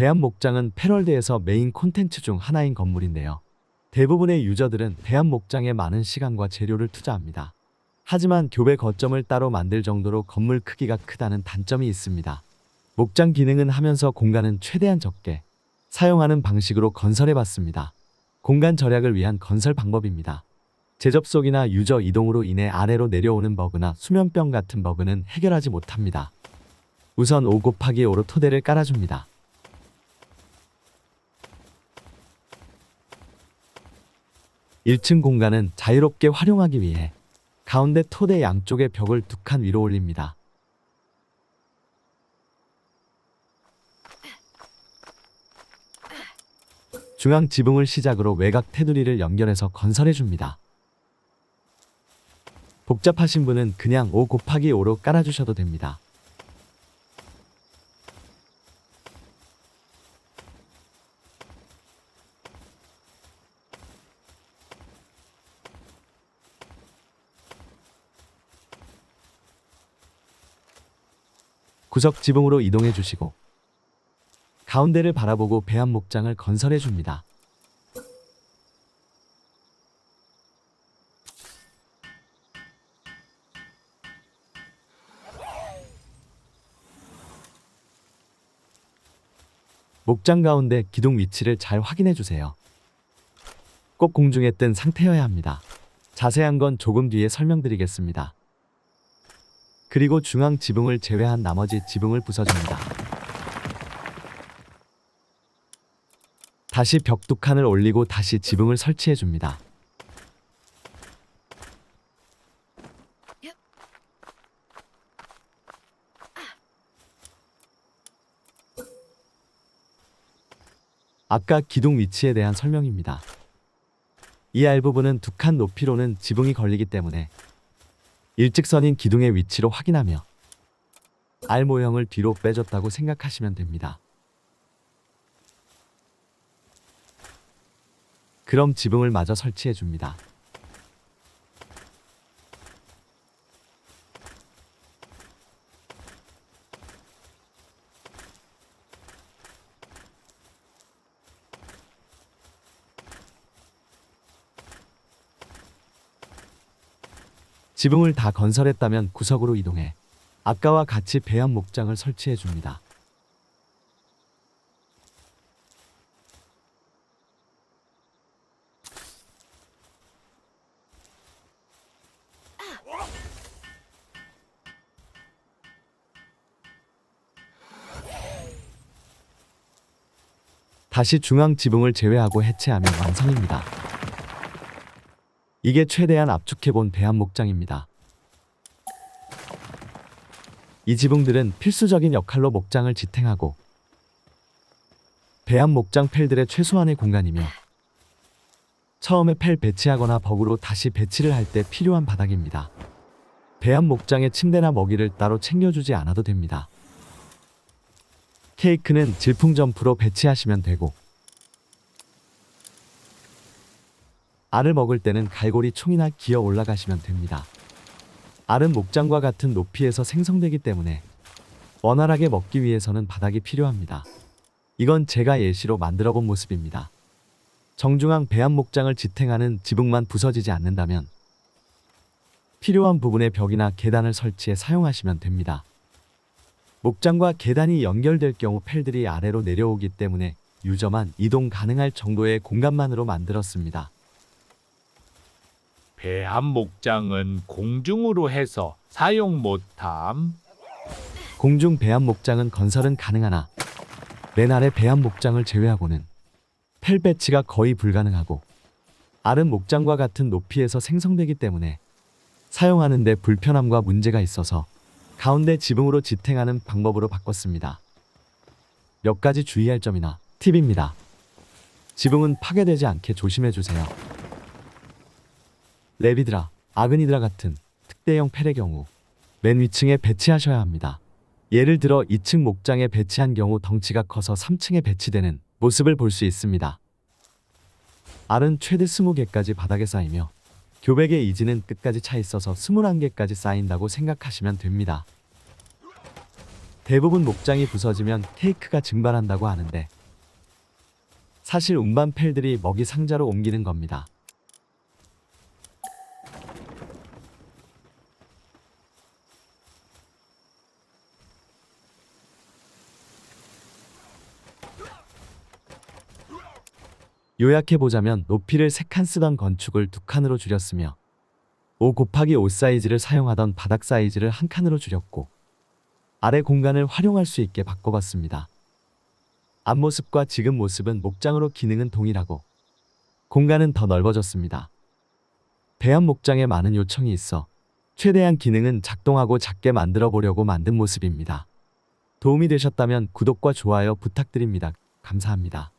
대한 목장은 패럴드에서 메인 콘텐츠 중 하나인 건물인데요. 대부분의 유저들은 대한 목장에 많은 시간과 재료를 투자합니다. 하지만 교배 거점을 따로 만들 정도로 건물 크기가 크다는 단점이 있습니다. 목장 기능은 하면서 공간은 최대한 적게 사용하는 방식으로 건설해 봤습니다. 공간 절약을 위한 건설 방법입니다. 재접속이나 유저 이동으로 인해 아래로 내려오는 버그나 수면병 같은 버그는 해결하지 못합니다. 우선 5 곱하기 5로 토대를 깔아줍니다. (1층) 공간은 자유롭게 활용하기 위해 가운데 토대 양쪽의 벽을 두 칸 위로 올립니다. 중앙 지붕을 시작으로 외곽 테두리를 연결해서 건설해 줍니다. 복잡하신 분은 그냥 5 곱하기 5로 깔아주셔도 됩니다. 구석 지붕으로 이동해 주시고 가운데를 바라보고 배합 목장을 건설해 줍니다. 목장 가운데 기둥 위치를 잘 확인해 주세요. 꼭 공중에 뜬 상태여야 합니다. 자세한 건 조금 뒤에 설명드리겠습니다. 그리고 중앙 지붕을 제외한 나머지 지붕을 부숴줍니다. 다시 벽두 칸을 올리고 다시 지붕을 설치해 줍니다. 아까 기둥 위치에 대한 설명입니다. 이 알 부분은 두 칸 높이로는 지붕이 걸리기 때문에 일직선인 기둥의 위치로 확인하며 알 모형을 뒤로 빼줬다고 생각하시면 됩니다. 그럼 지붕을 마저 설치해 줍니다. 지붕을 다 건설했다면 구석으로 이동해 아까와 같이 배합 목장을 설치해 줍니다. 다시 중앙 지붕을 제외하고 해체하면 완성입니다. 이게 최대한 압축해본 배합 목장입니다. 이 지붕들은 필수적인 역할로 목장을 지탱하고 배합 목장 펠들의 최소한의 공간이며 처음에 펠 배치하거나 버그로 다시 배치를 할 때 필요한 바닥입니다. 배합 목장에 침대나 먹이를 따로 챙겨주지 않아도 됩니다. 케이크는 질풍 점프로 배치하시면 되고 알을 먹을 때는 갈고리 총이나 기어 올라가시면 됩니다. 알은 목장과 같은 높이에서 생성되기 때문에 원활하게 먹기 위해서는 바닥이 필요합니다. 이건 제가 예시로 만들어 본 모습입니다. 정중앙 배합 목장을 지탱하는 지붕만 부서지지 않는다면 필요한 부분의 벽이나 계단을 설치해 사용하시면 됩니다. 목장과 계단이 연결될 경우 펠들이 아래로 내려오기 때문에 유저만 이동 가능할 정도의 공간만으로 만들었습니다. 배합 목장은 공중으로 해서 사용 못함. 공중 배합 목장은 건설은 가능하나 맨 아래 배합 목장을 제외하고는 펠 배치가 거의 불가능하고 알은 목장과 같은 높이에서 생성되기 때문에 사용하는데 불편함과 문제가 있어서 가운데 지붕으로 지탱하는 방법으로 바꿨습니다. 몇 가지 주의할 점이나 팁입니다. 지붕은 파괴되지 않게 조심해 주세요. 레비드라, 아그니드라 같은 특대형 펠의 경우 맨 위층에 배치하셔야 합니다. 예를 들어 2층 목장에 배치한 경우 덩치가 커서 3층에 배치되는 모습을 볼 수 있습니다. 알은 최대 20개까지 바닥에 쌓이며 교백의 이지는 끝까지 차 있어서 21개까지 쌓인다고 생각하시면 됩니다. 대부분 목장이 부서지면 테이크가 증발한다고 하는데 사실 운반 펠들이 먹이 상자로 옮기는 겁니다. 요약해보자면 높이를 3칸 쓰던 건축을 2칸으로 줄였으며 5 곱하기 5 사이즈를 사용하던 바닥 사이즈를 한 칸으로 줄였고 아래 공간을 활용할 수 있게 바꿔봤습니다. 앞모습과 지금 모습은 목장으로 기능은 동일하고 공간은 더 넓어졌습니다. 대한 목장에 많은 요청이 있어 최대한 기능은 작동하고 작게 만들어 보려고 만든 모습입니다. 도움이 되셨다면 구독과 좋아요 부탁드립니다. 감사합니다.